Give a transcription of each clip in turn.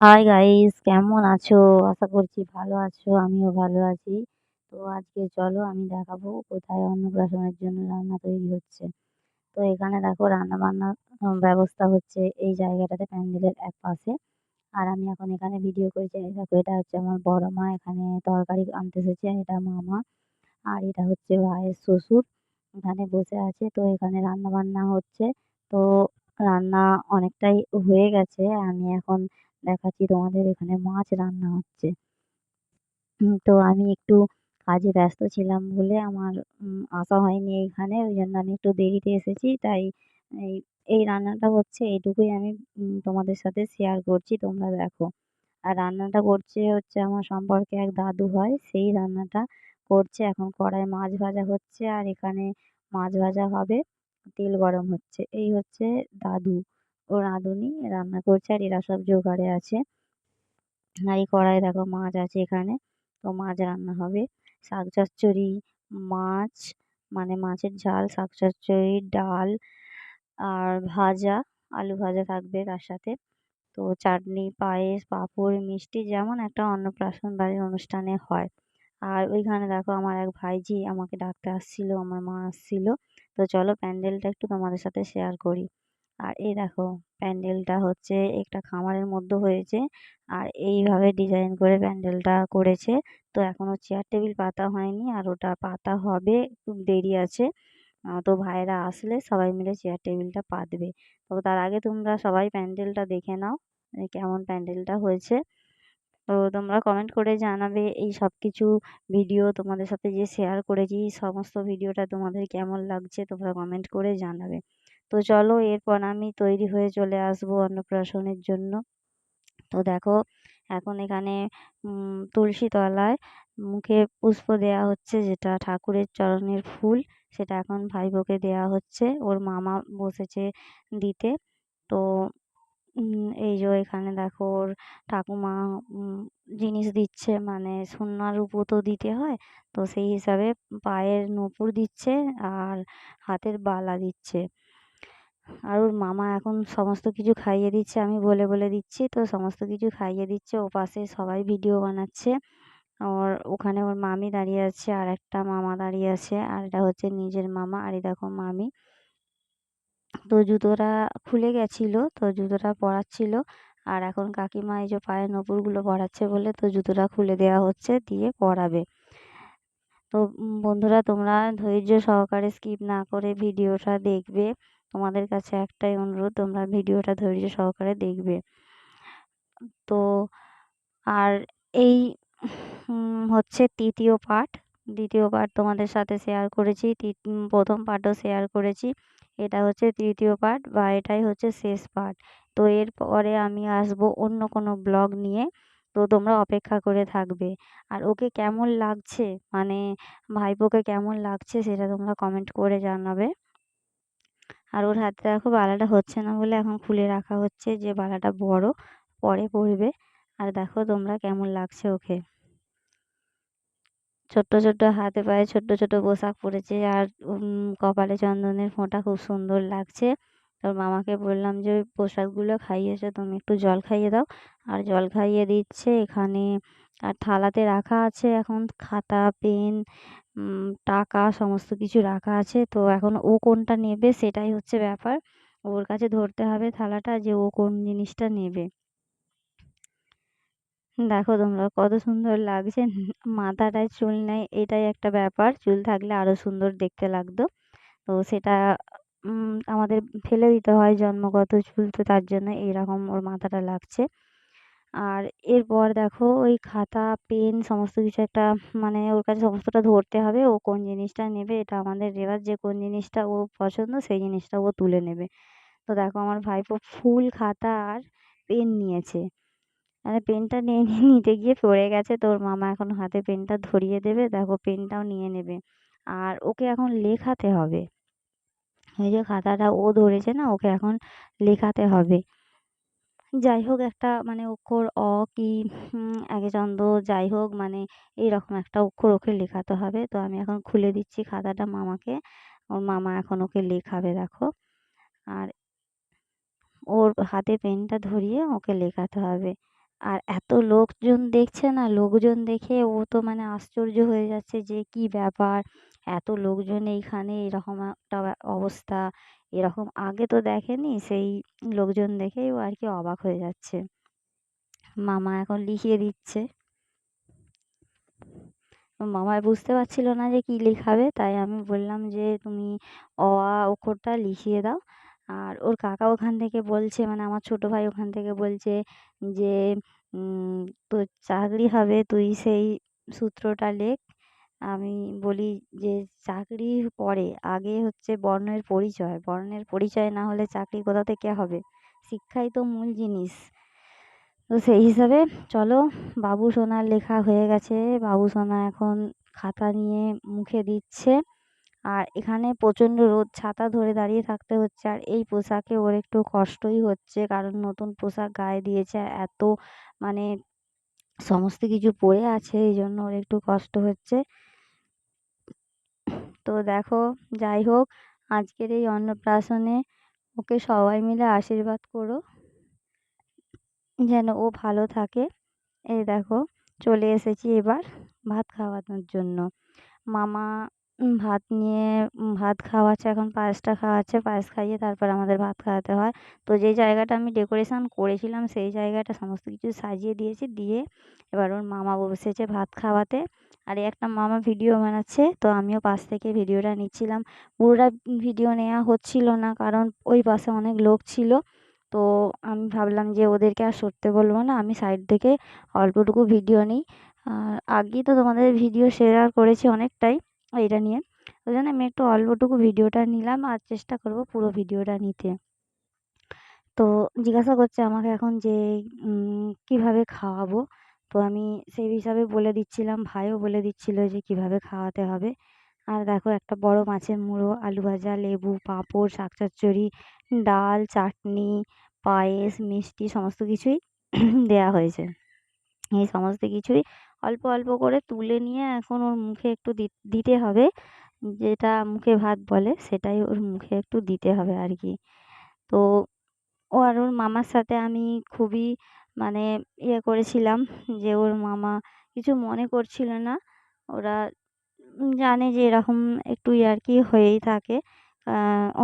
Hi guys কেমন আছো? আশা করছি ভালো আছো। আমিও ভালো আছি। তো আজকে চলো আমি দেখাবো কোথায় অন্নপ্রাশনের জন্য রান্না তৈরি হচ্ছে। তো এখানে দেখো রান্নাবান্নার আ ব্যবস্থা হচ্ছে এই জায়গাটাতে প্যান্ডেলের এক পাশে। আর আমি এখন এখানে ভিডিও করছি। দেখো, এটা হচ্ছে আমার বড় মা এখানে তরকারি আনতে এসেছে। এটা মামা। আর এটা হচ্ছে ভাইয়ের শ্বশুর। এখানে বসে আছে। তো এখানে রান্নাবান্না হচ্ছে। তো রান্না অনেকটাই হয়ে গেছে। আমি এখন দেখাচ্ছি, তোমাদের এখানে মাছ রান্না হচ্ছে। তো আমি একটু কাজে ব্যস্ত ছিলাম বলে আমার আসা হয়নি এইখানে। ওইজন্য আমি একটু দেরিতে এসেছি। তাই এই রান্নাটা হচ্ছে, এইটুকুই আমি তোমাদের সাথে শেয়ার করছি, তোমরা দেখো। আর রান্নাটা করছে হচ্ছে আমার সম্পর্কে এক দাদু হয় সেই রান্নাটা করছে। এখন কড়াইয়ে মাছ ভাজা হচ্ছে, আর এখানে মাছ ভাজা হবে। তেল গরম হচ্ছে। এই হচ্ছে দাদু রাঁধুনি রান্না করছে আর এরা সব জোগাড়ে আছে। আর এই কড়াইয়ে দেখো মাছ আছে এখানে। তো মাছ রান্না হবে। শাক চচ্চড়ি, মাছ মানে মাছের ঝাল, শাক চচ্চড়ি, ডাল আর ভাজা, আলু ভাজা থাকবে তার সাথে। তো চাটনি, পায়েস, পাঁপড়, মিষ্টি যেমন একটা অন্নপ্রাশন বাড়ির অনুষ্ঠানে হয়। আর ওইখানে দেখো আমার এক ভাইঝি আমাকে ডাকতে আসছিল, আমার মা আসছিল। তো চলো প্যান্ডেলটা একটু তোমাদের সাথে শেয়ার করি। আর এই দেখো, প্যান্ডেলটা হচ্ছে একটা খামারের মধ্যে হয়েছে। আর এইভাবে ডিজাইন করে প্যান্ডেলটা করেছে। তো এখনও চেয়ার টেবিল পাতা হয়নি আর ওটা পাতা হবে খুব দেরি আছে। তো ভাইয়েরা আসলে সবাই মিলে চেয়ার টেবিলটা পাতবে। তো তার আগে তোমরা সবাই প্যান্ডেলটা দেখে নাও কেমন প্যান্ডেলটা হয়েছে। তো তোমরা কমেন্ট করে জানাবে এই সব কিছু ভিডিও তোমাদের সাথে যে শেয়ার করেছি সমস্ত ভিডিওটা তোমাদের কেমন লাগছে, তোমরা কমেন্ট করে জানাবে। তো চলো এরপর আমি তৈরি হয়ে চলে আসব অন্নপ্রাশনের জন্য। তো দেখো, এখন এখানে তুলসী তলায় মুখে পুষ্প দেয়া হচ্ছে, যেটা ঠাকুরের চরণের ফুল, সেটা এখন ভাইপোকে দেয়া হচ্ছে। ওর মামা বসেছে দিতে। তো এই যে এখানে দেখো ওর ঠাকুমা জিনিস দিচ্ছে মানে সোনার রূপো তো দিতে হয়। তো সেই হিসাবে পায়ের নূপুর দিচ্ছে আর হাতের বালা দিচ্ছে। আর ওর মামা এখন সমস্ত কিছু খাইয়ে দিচ্ছে, আমি বলে বলে দিচ্ছি, তো সমস্ত কিছু খাইয়ে দিচ্ছে, ওপাশে সবাই ভিডিও বানাচ্ছে। ওর ওখানে ওর মামি দাঁড়িয়ে আছে, আর একটা মামা দাঁড়িয়ে আছে, আর এটা হচ্ছে নিজের মামা, আর এই দেখো মামি। তো জুতোটা খুলে গেছিল, তো জুতোটা পরাচ্ছিল, আর এখন কাকিমা এই যে পায়ের নূপুরগুলো পরাচ্ছে বলে, তো জুতোটা খুলে দেওয়া হচ্ছে, দিয়ে পরাবে। তো বন্ধুরা, তোমরা ধৈর্য সহকারে স্কিপ না করে ভিডিওটা দেখবে। তোমাদের কাছে একটাই অনুরোধ, তোমরা ভিডিওটা ধৈর্য সহকারে দেখবে। তো আর এই হচ্ছে তৃতীয় পার্ট দ্বিতীয় পার্ট তোমাদের সাথে শেয়ার করেছি প্রথম পার্টও শেয়ার করেছি। এটা হচ্ছে তৃতীয় পার্ট বা এটাই হচ্ছে শেষ পার্ট তো এরপরে আমি আসব অন্য কোনো ব্লগ নিয়ে। তো তোমরা অপেক্ষা করে থাকবে। আর ওকে কেমন লাগছে? মানে ভাইপোকে কেমন লাগছে সেটা তোমরা কমেন্ট করে জানাবে। আর ওর হাতে দেখো বালাটা হচ্ছে না বলে এখন খুলে রাখা হচ্ছে যে বালাটা বড়, পরে পরবে। আর দেখো তোমরা কেমন লাগছে ওকে। ছোট্ট ছোট্ট হাতে পায়ে ছোট্ট ছোট্ট পোশাক পরেছে আর কপালে চন্দনের ফোঁটা খুব সুন্দর লাগছে। তোর মামাকে বললাম যে ওই পোশাকগুলো খাইয়েছো তুমি একটু জল খাইয়ে দাও। আর জল খাইয়ে দিচ্ছে এখানে, আর থালাতে রাখা আছে এখন খাতা, পেন টাকা সমস্ত কিছু রাখা আছে। তো এখন ও কোনটা নেবে সেটাই হচ্ছে ব্যাপার। ওর কাছে ধরতে হবে থালাটা যে ও কোন জিনিসটা নেবে। দেখো তোমরা কত সুন্দর লাগছে। মাথাটায় চুল নেই, এটাই একটা ব্যাপার। চুল থাকলে আরও সুন্দর দেখতে লাগতো। তো সেটা আমাদের ফেলে দিতে হয় জন্মগত চুল, তো তার জন্য এইরকম ওর মাথাটা লাগছে। আর এরপর দেখো ওই খাতা, পেন সমস্ত কিছু একটা মানে ওর কাছে সমস্তটা ধরতে হবে, ও কোন জিনিসটা নেবে এটা আমাদের রেওয়াজ যে কোন জিনিসটা ও পছন্দ সেই জিনিসটা ও তুলে নেবে। তো দেখো আমার ভাইপো ফুল খাতা আর পেন নিয়েছে। মানে পেনটা নিয়ে নিতে গিয়ে পড়ে গেছে তো ওর মামা এখন হাতে পেনটা ধরিয়ে দেবে, দেখো পেনটাও নিয়ে নেবে। আর ওকে এখন লেখাতে হবে। ওই যে খাতাটা ও ধরেছে না, ওকে এখন লেখাতে হবে। যাই হোক একটা মানে অক্ষর অ, কি একচন্দ্র যাই হোক মানে এইরকম একটা অক্ষর ওকে লেখাতে হবে। তো আমি এখন খুলে দিচ্ছি খাতাটা মামাকে। ওর মামা এখন ওকে লেখাবে, দেখো। আর ওর হাতে পেনটা ধরিয়ে ওকে লেখাতে হবে। আর এত লোকজন দেখছে না, লোকজন দেখে ও তো মানে আশ্চর্য হয়ে যাচ্ছে যে কী ব্যাপার। এত লোকজন এইখানে এরকম একটা অবস্থা, এরকম আগে তো দেখেনি, সেই লোকজন দেখেই ও আর কি অবাক হয়ে যাচ্ছে। মামা এখন লিখিয়ে দিচ্ছে। মামায় বুঝতে পারছিল না যে কী লেখাবে, তাই আমি বললাম যে তুমি অ, আ, অক্ষরটা লিখিয়ে দাও। আর ওর কাকা ওখান থেকে বলছে মানে আমার ছোটো ভাই ওখান থেকে বলছে যে তোর চাকরি হবে, তুই সেই সূত্রটা লেখ আমি বলি যে চাকরি পরে, আগে হচ্ছে বর্ণের পরিচয়। বর্ণের পরিচয় না হলে চাকরি কোথা থেকে হবে? শিক্ষাই তো মূল জিনিস। তো সেই হিসাবে চলো, বাবু সোনার লেখা হয়ে গেছে। বাবু সোনা এখন খাতা নিয়ে মুখে দিচ্ছে। আর এখানে প্রচণ্ড রোদ, ছাতা ধরে দাঁড়িয়ে থাকতে হচ্ছে। আর এই পোশাকে ওর একটু কষ্টই হচ্ছে, কারণ নতুন পোশাক গায়ে দিয়েছে। এত মানে সমস্ত কিছু পরে আছে, এই জন্য ওর একটু কষ্ট হচ্ছে। তো দেখো, যাই হোক, আজকের এই অন্নপ্রাশনে ওকে সবাই মিলে আশীর্বাদ করো, যেন ও ভালো থাকে। এই দেখো, চলে এসেছি এবার ভাত খাওয়ানোর জন্য। মামা ভাত নিয়ে ভাত খাওয়াচ্ছে, এখন পায়েসটা খাওয়াচ্ছে, পায়েস খাইয়ে তারপর আমাদের ভাত খাওয়াতে হয়। তো যেই জায়গাটা আমি ডেকোরেশন করেছিলাম, সেই জায়গাটা সমস্ত কিছু সাজিয়ে দিয়েছি, দিয়ে এবার ওর মামা বসেছে ভাত খাওয়াতে। আর একটা মামা ভিডিও বানাচ্ছে, তো আমিও পাশ থেকে ভিডিওটা নিচ্ছিলাম। পুরোটা ভিডিও নেওয়া হচ্ছিল না, কারণ ওই পাশে অনেক লোক ছিল। তো আমি ভাবলাম যে ওদেরকে আর সরতে বলব না, আমি সাইড থেকে অল্পটুকু ভিডিও নিই। আর আগেই তো তোমাদের ভিডিও শেয়ার করেছি অনেকটাই। এইটা নিয়ে। ওই জন্য আমি একটু অল্পটুকু ভিডিওটা নিলাম আর চেষ্টা করব পুরো ভিডিওটা নিতে। তো জিজ্ঞাসা করছে আমাকে এখন যে কীভাবে খাওয়াবো? তো আমি সেই হিসাবে বলে দিচ্ছিলাম, ভাইও বলে দিচ্ছিল যে কীভাবে খাওয়াতে হবে। আর দেখো একটা বড় মাছের মুড়ো, আলু ভাজা, লেবু, পাঁপড়, শাক চচ্চড়ি, ডাল, চাটনি, পায়েস, মিষ্টি, সমস্ত কিছুই দেওয়া হয়েছে। এই সমস্ত কিছুই অল্প অল্প করে তুলে নিয়ে এখন ওর মুখে একটু দিতে হবে। যেটা মুখে ভাত বলে সেটাই ওর মুখে একটু দিতে হবে আর কি। তো ও আর ওর মামার সাথে আমি খুবই মানে ইয়ে করেছিলাম যে ওর মামা কিছু মনে করছিল না। ওরা জানে যে এরকম একটু ইয়ার্কি হয়েই থাকে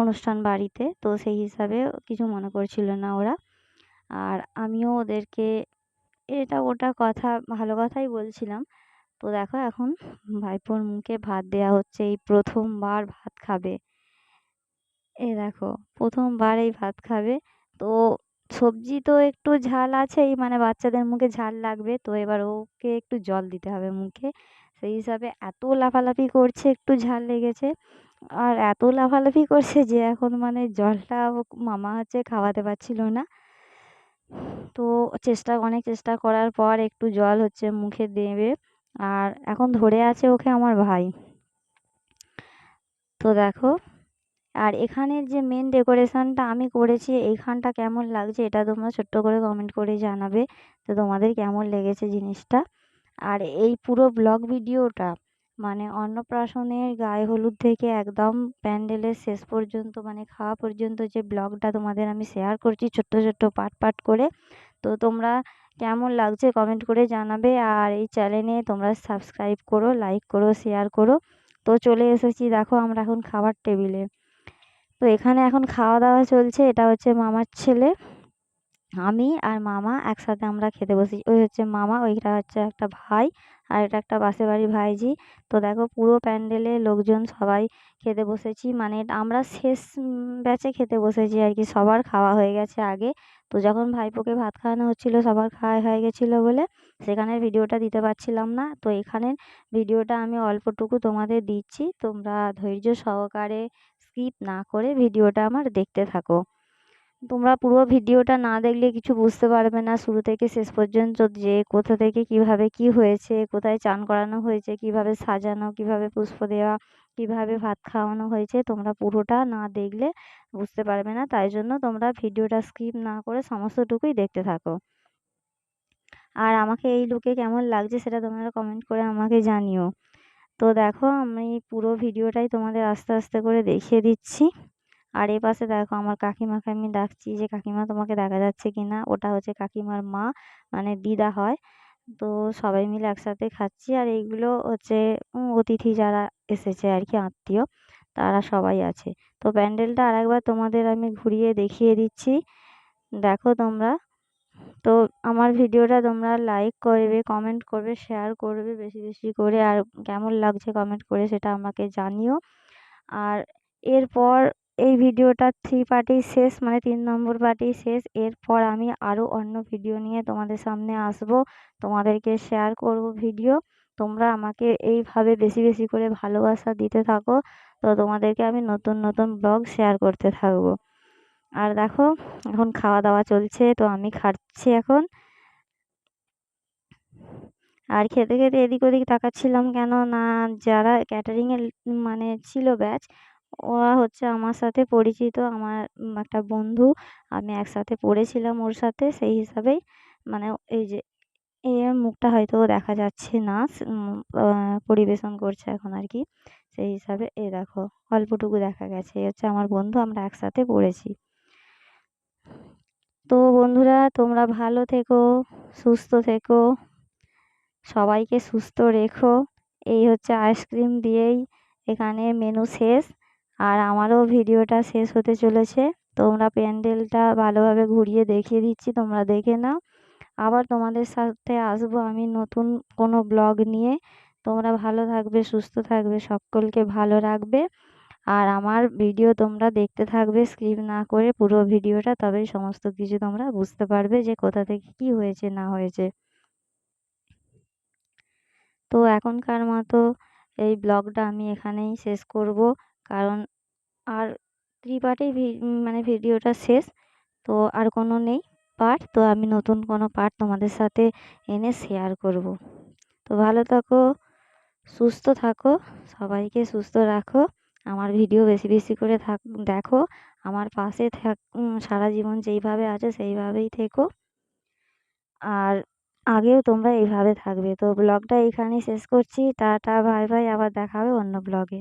অনুষ্ঠান বাড়িতে। তো সেই হিসাবে কিছু মনে করছিল না ওরা। আর আমিও ওদেরকে এটা ওটা কথা, ভালো কথাই বলছিলাম। তো দেখো এখন ভাইপোর মুখে ভাত দেওয়া হচ্ছে, এই প্রথমবার ভাত খাবে। এ দেখো, প্রথমবার এই ভাত খাবে। তো সবজি তো একটু ঝাল আছেই মানে বাচ্চাদের মুখে ঝাল লাগবে। তো এবার ওকে একটু জল দিতে হবে মুখে। সেই হিসাবে এত লাফালাফি করছে, একটু ঝাল লেগেছে। আর এত লাফালাফি করছে যে এখন মানে জলটা মামা হচ্ছে খাওয়াতে পারছিল না। তো চেষ্টা, অনেক চেষ্টা করার পর একটু জল হচ্ছে মুখে দেবে। আর এখন ধরে আছে ওকে আমার ভাই। তো দেখো, আর এখানের যে মেন ডেকোরেশনটা আমি করেছি, এইখানটা কেমন লাগছে এটা তোমরা ছোট্ট করে কমেন্ট করে জানাবে। তো তোমাদের কেমন লেগেছে জিনিসটা। আর এই পুরো ব্লগ ভিডিওটা মানে অন্নপ্রাশনের গায়ে হলুদ থেকে একদম প্যান্ডেলের শেষ পর্যন্ত মানে খাওয়া পর্যন্ত যে ব্লগটা তোমাদের আমি শেয়ার করছি ছোট্ট ছোট্ট পার্ট পার্ট করে, তো তোমরা কেমন লাগছে কমেন্ট করে জানাবে আর এই চ্যানেলে তোমরা সাবস্ক্রাইব করো লাইক করো শেয়ার করো। তো চলে এসেছি দেখো আমরা এখন খাবার টেবিলে তো এখানে এখন খাওয়া দাওয়া চলছে, এটা হচ্ছে মামার ছেলে, আমি আর মামা একসাথে আমরা খেতে বসি ওই হচ্ছে মামা ওইটা হচ্ছে একটা ভাই আর এটা একটা পাশের বাড়ির ভাইঝি তো দেখো পুরো প্যান্ডেলে লোকজন সবাই খেতে বসেছি। মানে আমরা শেষ ব্যাচে খেতে বসেছি আর কি। সবার খাওয়া হয়ে গেছে আগে। তো যখন ভাইপোকে ভাত খাওয়ানো হচ্ছিল, সবার খাওয়া হয়ে গেছিল বলে সেখানের ভিডিওটা দিতে পারছিলাম না। তো এখানের ভিডিওটা আমি অল্পটুকু তোমাদের দিচ্ছি। তোমরা ধৈর্য সহকারে স্কিপ না করে ভিডিওটা আমার দেখতে থাকো। তোমরা পুরো ভিডিওটা না দেখলে কিছু বুঝতে পারবে না। শুরু থেকে শেষ পর্যন্ত যে কোথা থেকে কীভাবে কী হয়েছে, কোথায় চান করানো হয়েছে, কীভাবে সাজানো, কীভাবে পুষ্প দেওয়া, কীভাবে ভাত খাওয়ানো হয়েছে, তোমরা পুরোটা না দেখলে বুঝতে পারবে না। তাই জন্য তোমরা ভিডিওটা স্কিপ না করে সমস্তটুকুই দেখতে থাকো। আর আমাকে এই লুকে কেমন লাগছে সেটা তোমরা কমেন্ট করে আমাকে জানিও। তো দেখো, আমি পুরো ভিডিওটাই তোমাদের আস্তে আস্তে করে দেখিয়ে দিচ্ছি। আর এ পাশে দেখো আমার কাকিমাকে আমি ডাকছি যে, কাকিমা, তোমাকে দেখা যাচ্ছে কি না? ওটা হচ্ছে কাকিমার মা মানে দিদা হয়। তো সবাই মিলে একসাথে খাচ্ছি আর এইগুলো হচ্ছে অতিথি যারা এসেছে আর কি, আত্মীয়, তারা সবাই আছে। তো প্যান্ডেলটা আরেকবার তোমাদের আমি ঘুরিয়ে দেখিয়ে দিচ্ছি। দেখো তোমরা। তো আমার ভিডিওটা তোমরা লাইক করবে কমেন্ট করবে শেয়ার করবে বেশি বেশি করে। আর কেমন লাগছে কমেন্ট করে সেটা আমাকে জানিও। আর এরপর এই ভিডিওটা থ্রি পার্টি শেষ মানে তিন নম্বর পার্টি শেষ। এরপর আমি আরও অন্য ভিডিও নিয়ে তোমাদের সামনে আসব। তোমাদেরকে শেয়ার করব ভিডিও তোমরা আমাকে এইভাবে বেশি বেশি করে ভালোবাসা দিতে থাকো। তো তোমাদেরকে আমি নতুন নতুন ব্লগ শেয়ার করতে থাকব। আর দেখো, এখন খাওয়া দাওয়া চলছে, তো আমি খাচ্ছি এখন। আর খেতে খেতে এদিক ওদিক তাকাচ্ছিলাম কেন না? যারা ক্যাটারিংয়ের মানে ছিল ব্যাচ ওরা হচ্ছে আমার সাথে পরিচিত, আমার একটা বন্ধু। আমি একসাথে পড়েছিলাম ওর সাথে, সেই হিসাবেই মানে এই যে এই মুখটা হয়তো দেখা যাচ্ছে না পরিবেশন করছে এখন আর কি। সেই হিসাবে এই দেখো, অল্পটুকু দেখা গেছে। এই হচ্ছে আমার বন্ধু, আমরা একসাথে পড়েছি। তো বন্ধুরা, তোমরা ভালো থেকো, সুস্থ থেকো, সবাইকে সুস্থ রেখো। এই হচ্ছে আইসক্রিম দিয়েই এখানে মেনু শেষ। আর আমারও ভিডিওটা শেষ হতে চলেছে। তোমরা প্যান্ডেলটা ভালোভাবে ঘুরিয়ে দেখিয়ে দিচ্ছি, তোমরা দেখে নাও। আবার তোমাদের সাথে আসব আমি নতুন কোনো ব্লগ নিয়ে। তোমরা ভালো থাকবে, সুস্থ থাকবে, সকলকে ভালো রাখবে। আর আমার ভিডিও তোমরা দেখতে থাকবে স্কিপ না করে পুরো ভিডিওটা তবেই সমস্ত কিছু তোমরা বুঝতে পারবে যে কোথা থেকে কি হয়েছে, না হয়েছে। তো এখনকার মতো এই ব্লগটা আমি এখানেই শেষ করব, কারণ আর ত্রিপাঠেই মানে ভিডিওটা শেষ। তো আর কোনো নেই পার্ট তো আমি নতুন কোনো পার্ট তোমাদের সাথে এনে শেয়ার করব। তো ভালো থাকো, সুস্থ থাকো, সবাইকে সুস্থ রাখো। আমার ভিডিও বেশি বেশি করে থাক, দেখো। আমার পাশে থাক সারা জীবন যেইভাবে আছে সেইভাবেই থেকো। আর আগেও তোমরা এইভাবে থাকবে। তো ব্লগটা এইখানেই শেষ করছি। Tata, bye bye. আবার দেখা হবে অন্য ব্লগে।